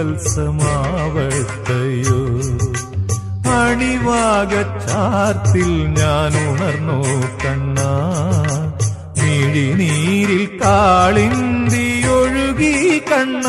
ശ്രീവത്സമാവട്ടയോ അണിവാകച്ചാർത്തിൽ ഞാൻ ഉണർന്നു കണ്ണാ. മിഴിനീരിൽ കാളിന്തി ഒഴുകി കണ്ണ.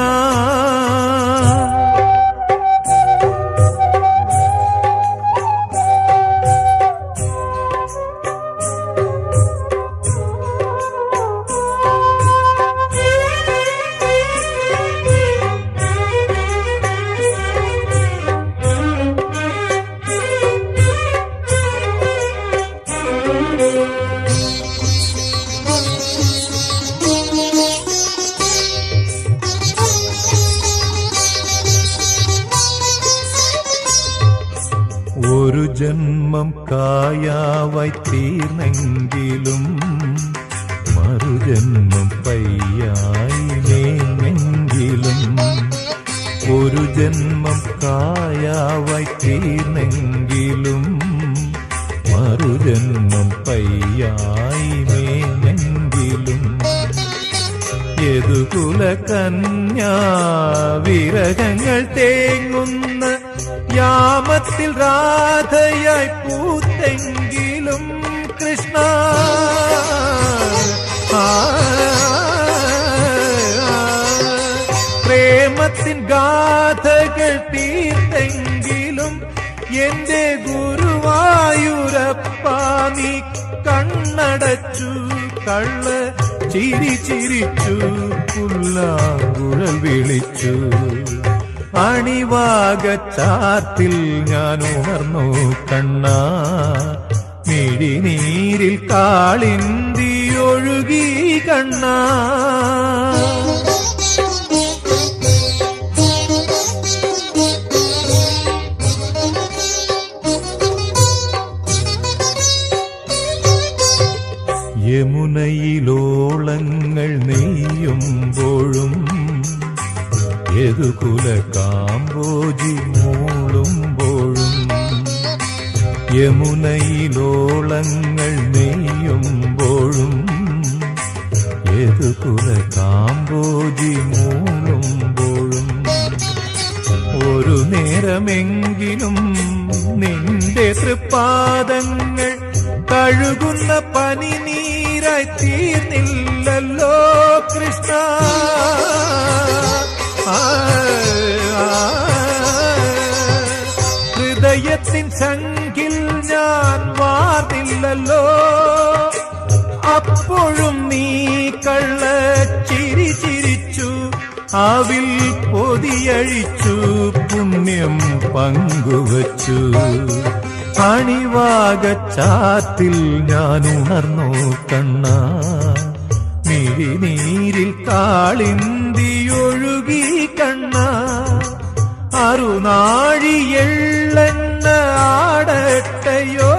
ഒരു ജന്മം കായാവായി തീർന്നെങ്കിലും പ്രേമത്തിൻ ഗാഥകൾ തീർത്തെങ്കിലും എന്റെ ഗുരുവായൂരപ്പ നീ കണ്ണടച്ചു കള്ള ചിരി ചിരിച്ചു പുല്ലാങ്കുഴൽ വിളിച്ചു. അണിവാകച്ചാർത്തിൽ ഞാൻ ഉണർന്നു കണ്ണ മിഴിനീരിൽ കാളിന്തി ഒഴുകി കണ്ണ. യമുനയിലോളങ്ങൾ നെയ്യുമ്പോഴും യദുകുല കാമ്പോജി മൂളുമ്പോഴും യമുനയിലോളങ്ങൾ നെയ്യുമ്പോഴും യദുകുല കാമ്പോജി മൂളുമ്പോഴും ഒരു നേരമെങ്കിലും നിന്റെ തൃപ്പാദങ്ങൾ കഴുകുന്ന പനിനീരായി തീർന്നില്ലല്ലോ കൃഷ്ണ. ഹൃദയത്തിൻ സംഖിൽ ഞാൻ വാർന്നില്ലല്ലോ. അപ്പോഴും നീ കള്ള ചിരി ചിരിച്ചു അവിൽ പൊതിയഴിച്ചു പുണ്യം പങ്കുവച്ചു. അണിവാകച്ചാത്തിൽ ഞാൻ ഉണർന്നു കണ്ണ. മിഴിനീരിൽ നീരിൽ ഒഴുകി കണ്ണ. അറുനാഴിയെള്ളെണ്ണ ആടട്ടയോ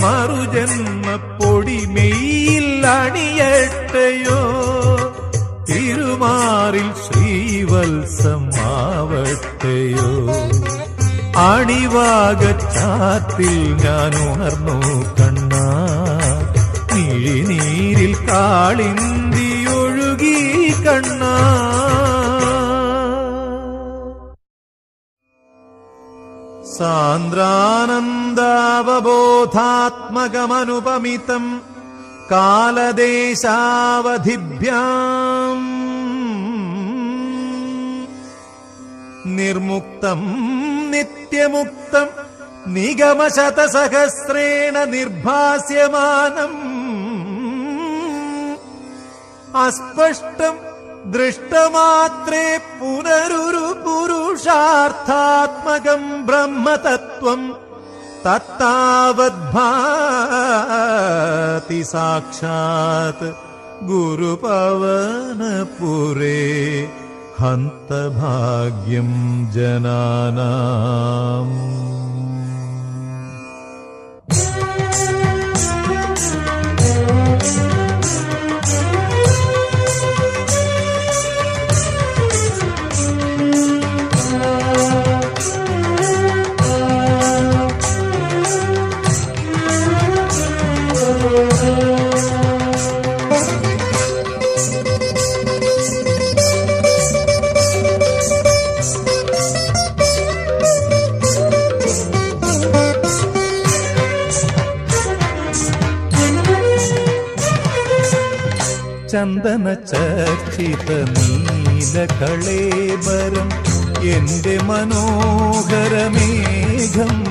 മറുജന്മ പൊടിമെയിൽ അണിയട്ടയോ. തിരുമാറിൽ ശ്രീവത്സം ആവട്ടയോ അണിവാകച്ചാത്തിൽ ഞാൻ ഉണർന്നു കണ്ണ. മിഴിനീരിൽ കാളിന്തി ഒഴുകി കണ്ണ. സാന്ദ്രാനന്ദാവബോധാത്മകമനുപമിതം കാലദേശാവധിഭ്യാം. നിർമുക്തം नित्यमुक्तम् निगमशतसहस्रेण निर्भास्यमानम् अस्पष्टम् दृष्टमात्रे पुनरुरुपुरुषार्थात्मकम् ब्रह्मतत्त्वम् तत्तावद्भाति साक्षात् गुरुपवनपुरे। हन्तभाग्यं जनानाम्। ചർച്ചിത നീല കളേബരം എന്റെ മനോഹരമേഘം.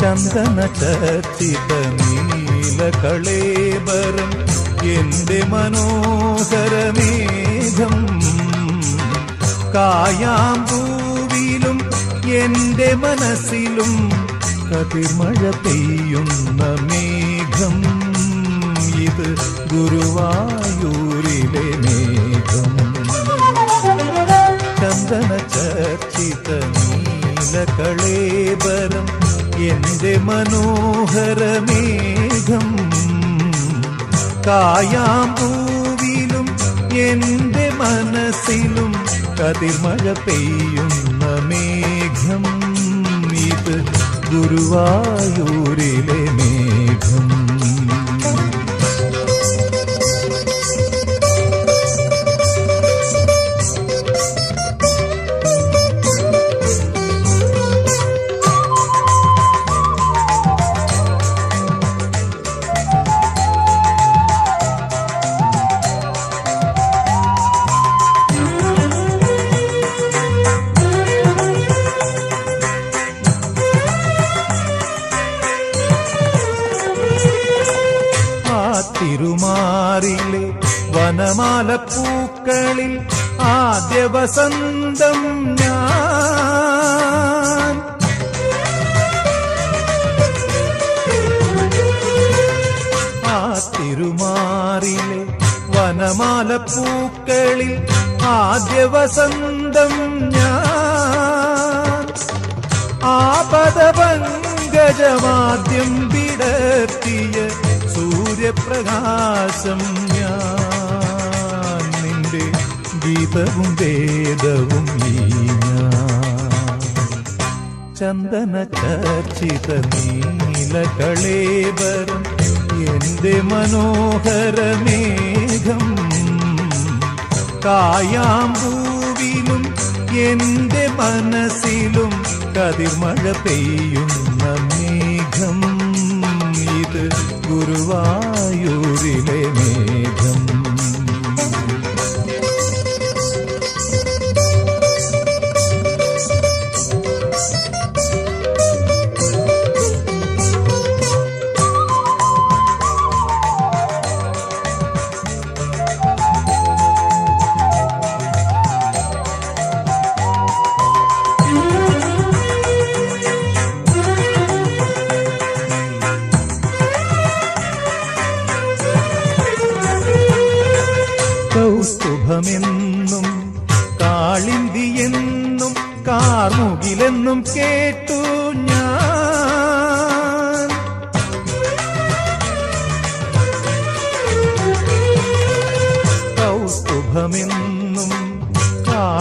ചന്ദന ചർച്ചിത നീല കളേബരം എന്റെ മനോഹരമേഘം. കായാമ്പൂവിലും എന്റെ മനസ്സിലും കതിർമഴ പെയ്യുന്ന മേഘം. ഇത് ഗുരുവായൂരിലെ മേഘം. ചന്ദന ചർച്ചിത നീല കളേബരം എന്റെ മനോഹരമേഘം കായാമ്പൂവിലും എന്റെ മനസ്സിലും കതിർമഴ പെയ്യുന്ന മേഘം. ഇത് ഗുരുവായൂരിലെ മേഘം വനമാല പൂക്കളിൽ ആദ്യ വസന്തം ഞാൻ. ആ തിരുമാറിലെ വനമാല പൂക്കളിൽ ആദ്യ വസന്തം ഞാൻ. ആപദപങ്കജമാദ്യം വിടർത്തിയ സൂര്യപ്രകാശം ഗീതവും വേദവും ഈ ഞാൻ ചന്ദന ചർച്ചിത നീല കളേബരം എന്റെ മനോഹരമേഘം കായാമ്പൂവിലും എന്റെ മനസ്സിലും കതിർമഴ പെയ്യുന്ന മേഘം ഇത് ഗുരുവായൂരിലെ മേഘം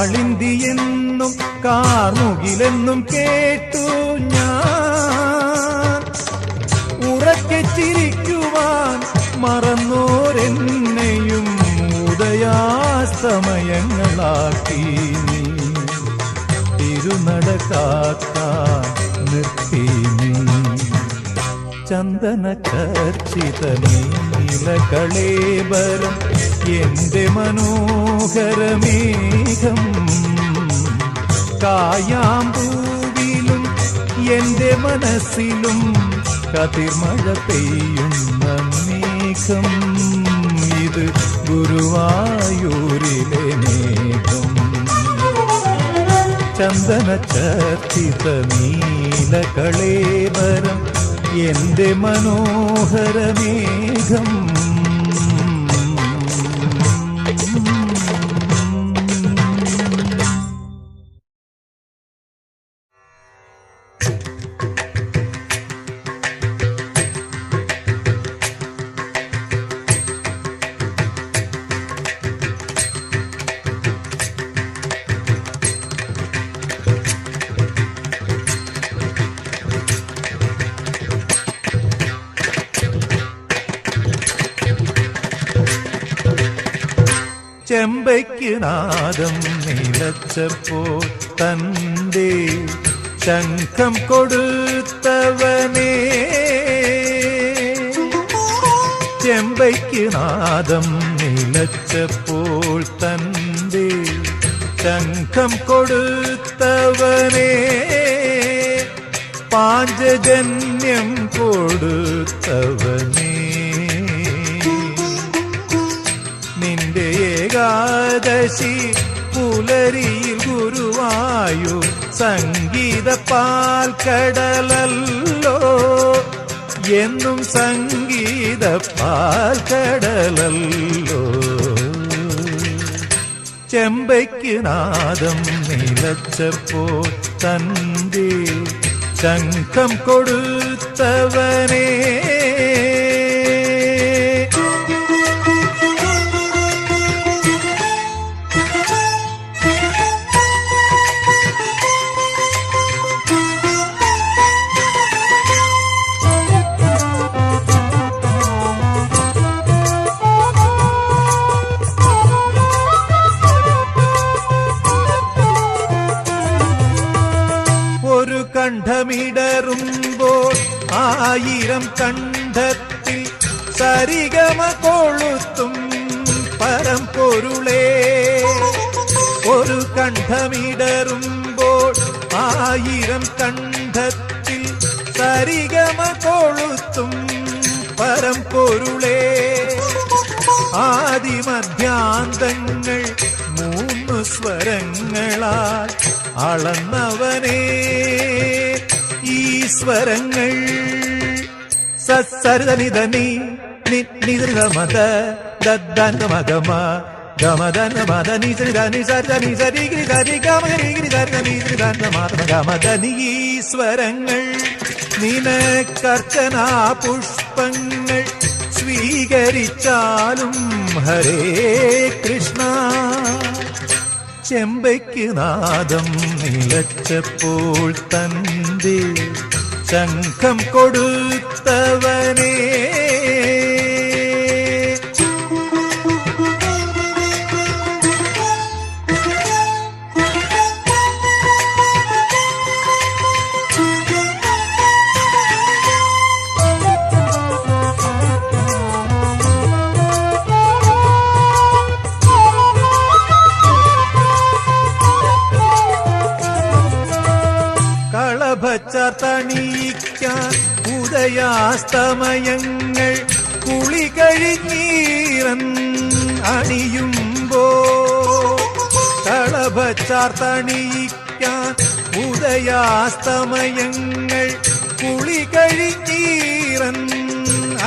കാളിന്തിയെന്നും കാർമുകിലെന്നും കേട്ടു ഞാൻ. ഉറക്കെ ചിരിക്കുവാൻ മറന്നോരെന്നെയും ഉദയാസ്തമയങ്ങളാക്കി നീ. തിരുനടക്കാക്കാൻ ചന്ദന ചർച്ചിത നീല കളേബരം എന്റെ മനോഹരമേഘം. കായാമ്പൂവിലും എന്റെ മനസ്സിലും കതിർമഴ പെയ്യുന്ന മേഘം. ഇത് ഗുരുവായൂരിലെ മേഘം. ചന്ദന ചർച്ചിത നീലകളേവരം. എന്റെ മനോഹരമേഘം. നിലച്ചപ്പോൾ തന്റെ ശംഖം കൊടുത്തവനേ ചെമ്പയ്ക്ക് നാദം നിലച്ചപ്പോൾ തന്റെ ശംഖം കൊടുത്തവനേ പാഞ്ചജന്യം കൊടുത്തവനേ. നിന്റെ ഏകാദശി പുലരിയിൽ ഗുരുവായു. സംഗീത പാൽക്കടലല്ലോ. എന്നും സംഗീത പാൽക്കടലല്ലോ. ചെമ്പയ്ക്ക് നാദം നിലച്ചപ്പോൾ തന്റെ ശംഖം കൊടുത്തവനേ സ്വരങ്ങളാൽ അളന്നവനേ. ഈ സ്വരങ്ങൾ സസരിതനിതനി നിതൃഗമത ദദ്ദനമഗമ ഗമദന മദ നിസരിത നിസരിത നിസരി ഗിരി സരി ഗമ ഗരി ഗിരി സരി മാതമ ഗമദനി ഈ സ്വരങ്ങൾ പുഷ്പങ്ങൾ സ്വീകരിച്ചാലും ഹരേ കൃഷ്ണ. ചെമ്പയ്ക്ക് നാദം നിലച്ചപ്പോൾ തന്റെ ശംഖം കൊടുത്തവനേ കളഭച്ചതണിയിക്കാൻ ഉദയാസ്തമയങ്ങൾ കുളി കഴിഞ്ഞീറൻ അണിയുമ്പോ കളഭച്ചാർത്തണിയിക്കാൻ ഉദയാസ്തമയങ്ങൾ കുളി കഴിഞ്ഞീറൻ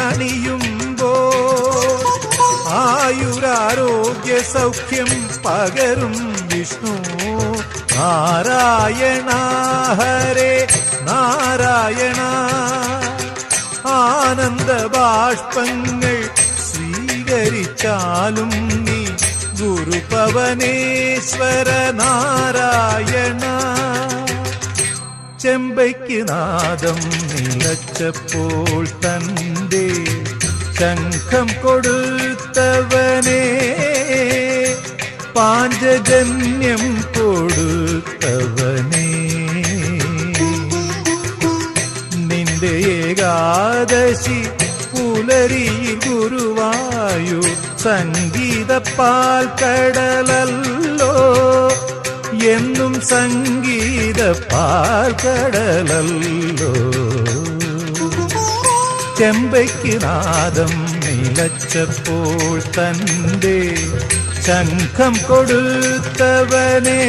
അണിയുമ്പോ ആയുരാരോഗ്യ സൗഖ്യം പകരും വിഷ്ണു നാരായണ ഹരേ നാരായണ ആനന്ദ ബാഷ്പങ്ങൾ സ്വീകരിച്ചാലും നീ ഗുരുപവനേശ്വര നാരായണ. ചെമ്പയ്ക്ക് നാദം നിലച്ചപ്പോൾ തന്റെ ശംഖം കൊടുത്തവനേ പാഞ്ചജന്യം കൊടുത്തവനേ നിന്റെ ഏകാദശി പുലരിയിൽ ഗുരുവായു സംഗീത പാൽക്കടലല്ലോ എന്നും സംഗീത പാൽക്കടലല്ലോ ചെമ്പയ്ക്ക് നാദം നിലച്ചപ്പോൾ തന്റെ ശംഖം കൊടുത്തവനേ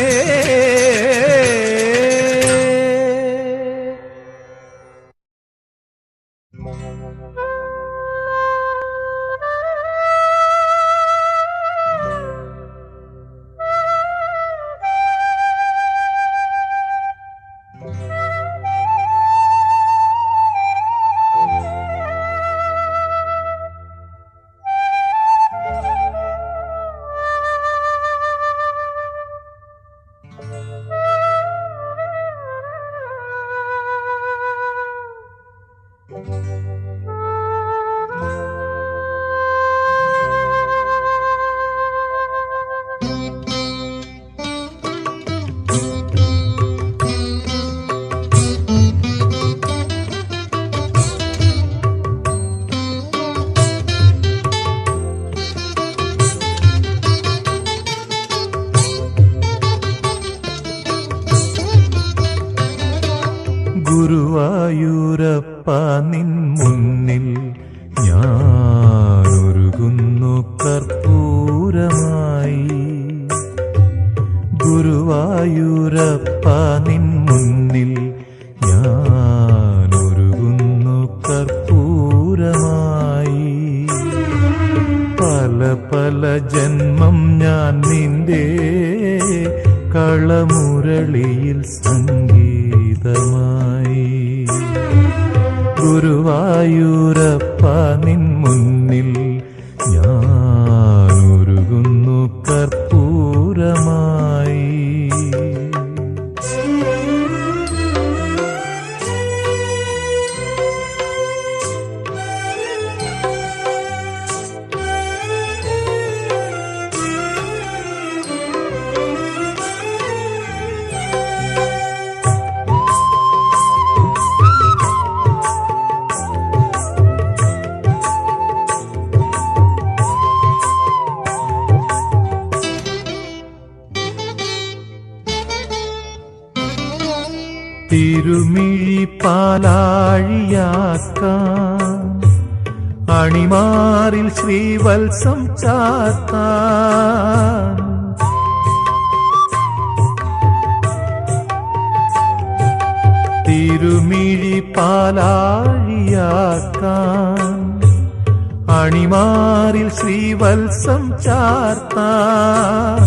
നിൻ അണിമാറിൽ ശ്രീവത്സം ചാത്ത തിരുമിഴി പാലാഴിയാക്കാൻ അണിമാറിൽ ശ്രീവത്സം ചാർത്താൻ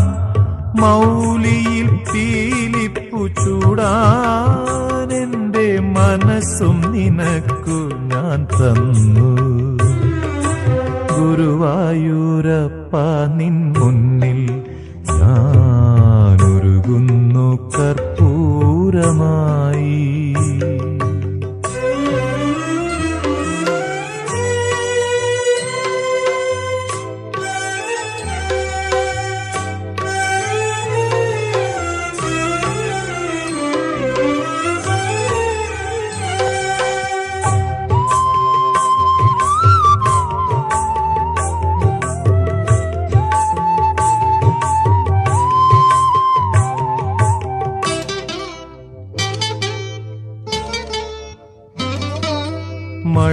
മൗലിയിൽ പീലിപ്പു ചൂടാനെന്റെ മനസ്സും നിനക്കു ഞാൻ തന്നു. ഗുരുവായൂരപ്പ നിൻ മുന്നിൽ ഞാനൊരുകുന്നു കർപ്പൂരമായി.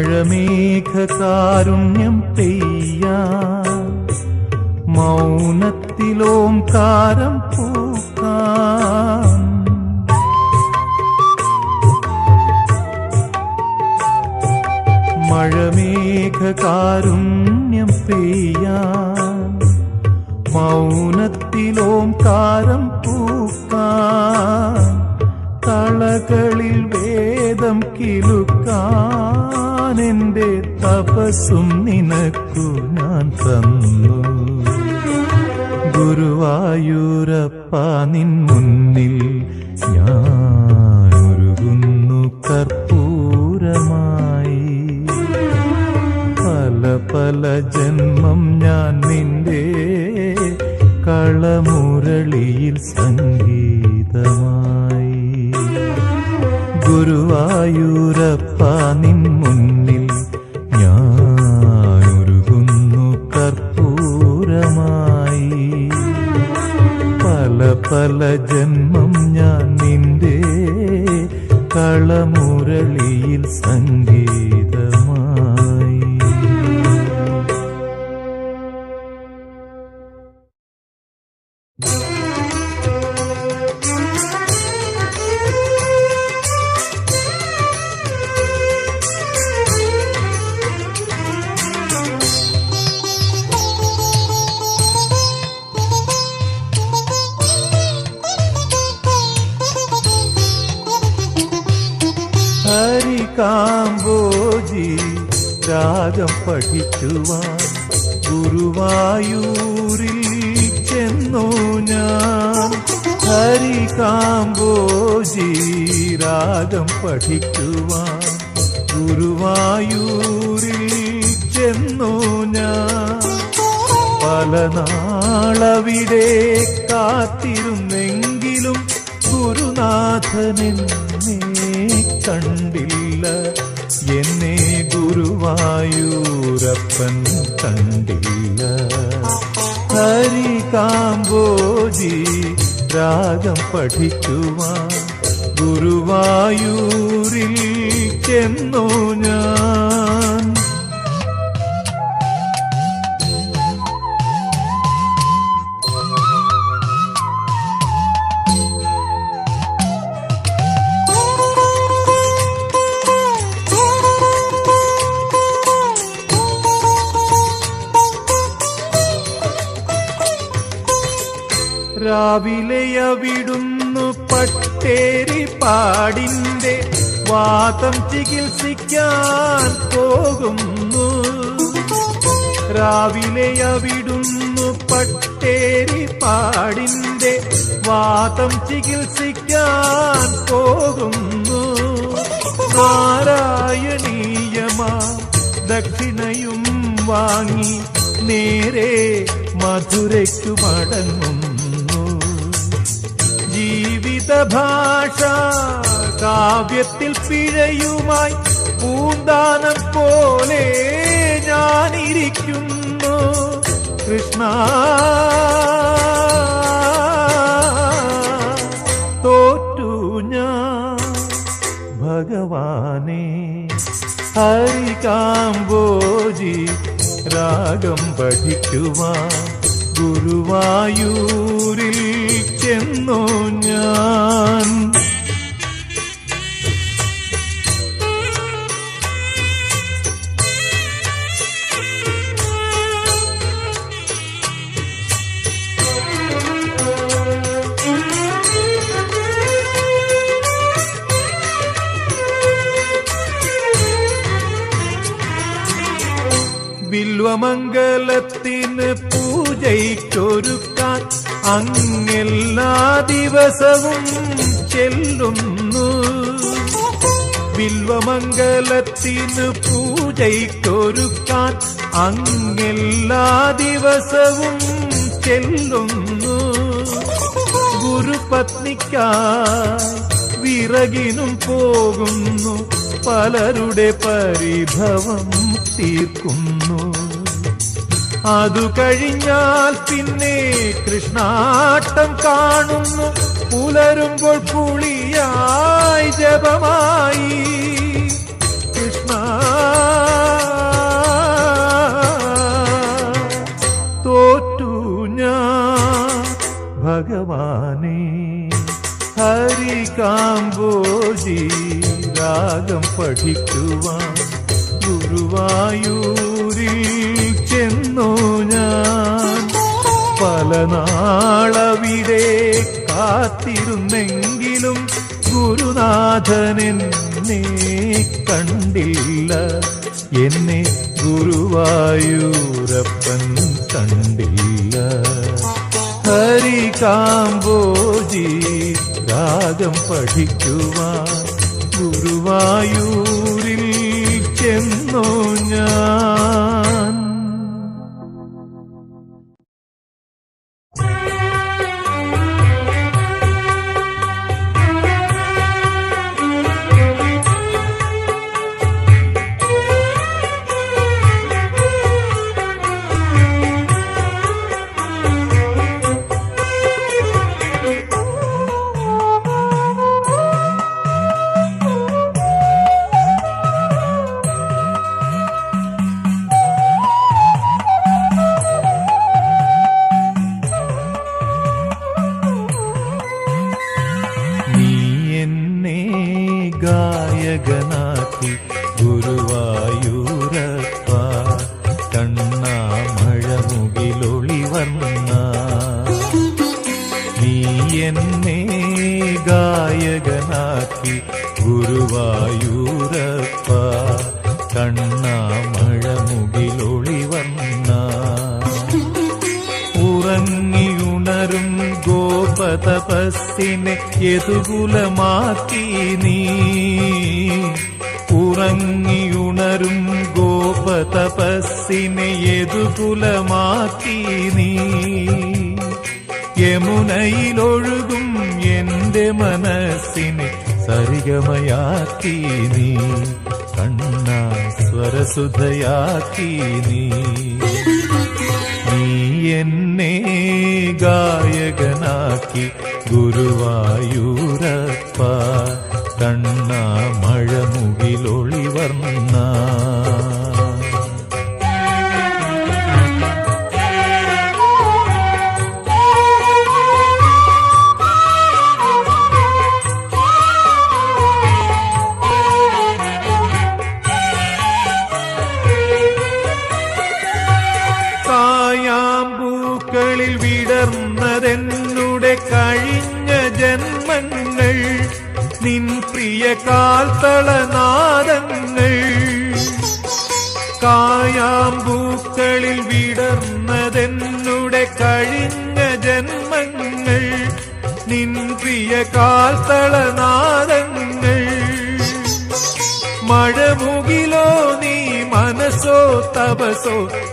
മഴമേഘകാരുണ്യം പെയ്യാൻ മൗനത്തിലോംകാരം പൂക്കാൻ മഴമേഘകാരുണ്യം മൗനത്തിലോം മൗനത്തിലോംകാരം പൂക്കാൻ തളകളിൽ വേദം കിലുക്കാൻ എന്റെ തപസ്സും നിനക്കു ഞാൻ തന്നു. ഗുരുവായൂരപ്പ നിൻ മുന്നിൽ ഞാനൊരുകുന്നു കർപ്പൂരമായി. പല പല ജന്മം ഞാൻ നിന്റെ കളമുരളിയിൽ സംഗീതമായി. ഗുരുവായൂരപ്പ നിൻ പല ജന്മം ഞാൻ നിന്റെ കളമുരളിയിൽ സംഗീതമായി ഹരികാംബോജി രാഗം പഠിക്കുവാൻ ഗുരുവായൂരിൽ ചെന്നു ഞാൻ. ഹരി കാമ്പോജി രാഗം പഠിക്കുവാൻ ഗുരുവായൂരിൽ ചെന്നു ഞാൻ. പല നാളവിടെ കാത്തിരുന്നെങ്കിലും ഗുരുനാഥനെന്നെ കണ്ടില്ല. എന്നെ ഗുരുവായൂരപ്പൻ കണ്ടില്ല ഹരികാംബോജി രാഗം പഠിക്കുവാൻ ഗുരുവായൂരിൽ ചെന്നു വാദം ചികിത്സിക്കാൻ പോകുന്നു. രാവിലെ അവിടുന്നു പട്ടേരി പാടിന്റെ വാദം ചികിത്സിക്കാൻ പോകുന്നു. നാരായണീയമാ ദക്ഷിണയും വാങ്ങി നേരെ മധുരയ്ക്കു മടങ്ങുന്നു. ജീവിത ഭാഷ കാവ്യത്തിൽ പിഴയുമായി പൂന്താനം പോലെ ഞാനിരിക്കുന്നു. കൃഷ്ണ. തോറ്റു ഞാൻ ഭഗവാനെ. ഹരികാംബോജി രാഗം പഠിക്കുവാൻ ഗുരുവായൂരിൽ ചെന്നു ഞാൻ. ബില്വമംഗലത്തിന് പൂജയ്ക്കൊരുക്കാൻ അങ്ങെല്ലാ ദിവസവും ചെല്ലുന്നു. ബിൽവമംഗലത്തിന് പൂജയ്ക്കൊരുക്കാൻ അങ്ങെല്ലാ ദിവസവും ചെല്ലുന്നു. ഗുരുപത്നിക്കായി വിറകിനും പോകുന്നു. പലരുടെ പരിഭവം തീർക്കുന്നു. അതു കഴിഞ്ഞാൽ പിന്നെ കൃഷ്ണാട്ടം കാണുന്നു. പുലരുമ്പോൾ പുളിയായി ജപമായി. കൃഷ്ണ തോറ്റു ഞാൻ ഭഗവാനെ. കാമ്പോജി രാഗം പഠിക്കുവാൻ ഗുരുവായൂരിൽ നാളവിടെ കാത്തിരുന്നെങ്കിലും ഗുരുനാഥനെന്നെ കണ്ടില്ല. എന്നെ ഗുരുവായൂരപ്പൻ കണ്ടില്ല. ഹരി കാമ്പോജി രാഗം പഠിക്കുവാൻ ഗുരുവായൂരിൽ ഗോപതപസ്സിനെ യതുകുലമാക്കി നീ? ഉറങ്ങിയുണരും ഗോപതപസ്സിനെ യതുകുലമാക്കി നീ? യമുനയിലൊഴുകും എന്റെ മനസ്സിനെ സരിഗമയാക്കി നീ. കണ്ണ സ്വരസുധയാക്കി നീ. നീ എന്നെ ഗായകനാക്കി ഗുരുവായൂരപ്പ കണ്ണ സുവർണ കായാമ്പൂക്കളിൽ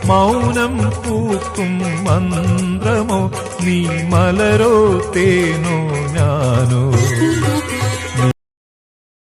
മൗനം പൂക്കും മന്ത്രമോ നീ മലരോ തേനോ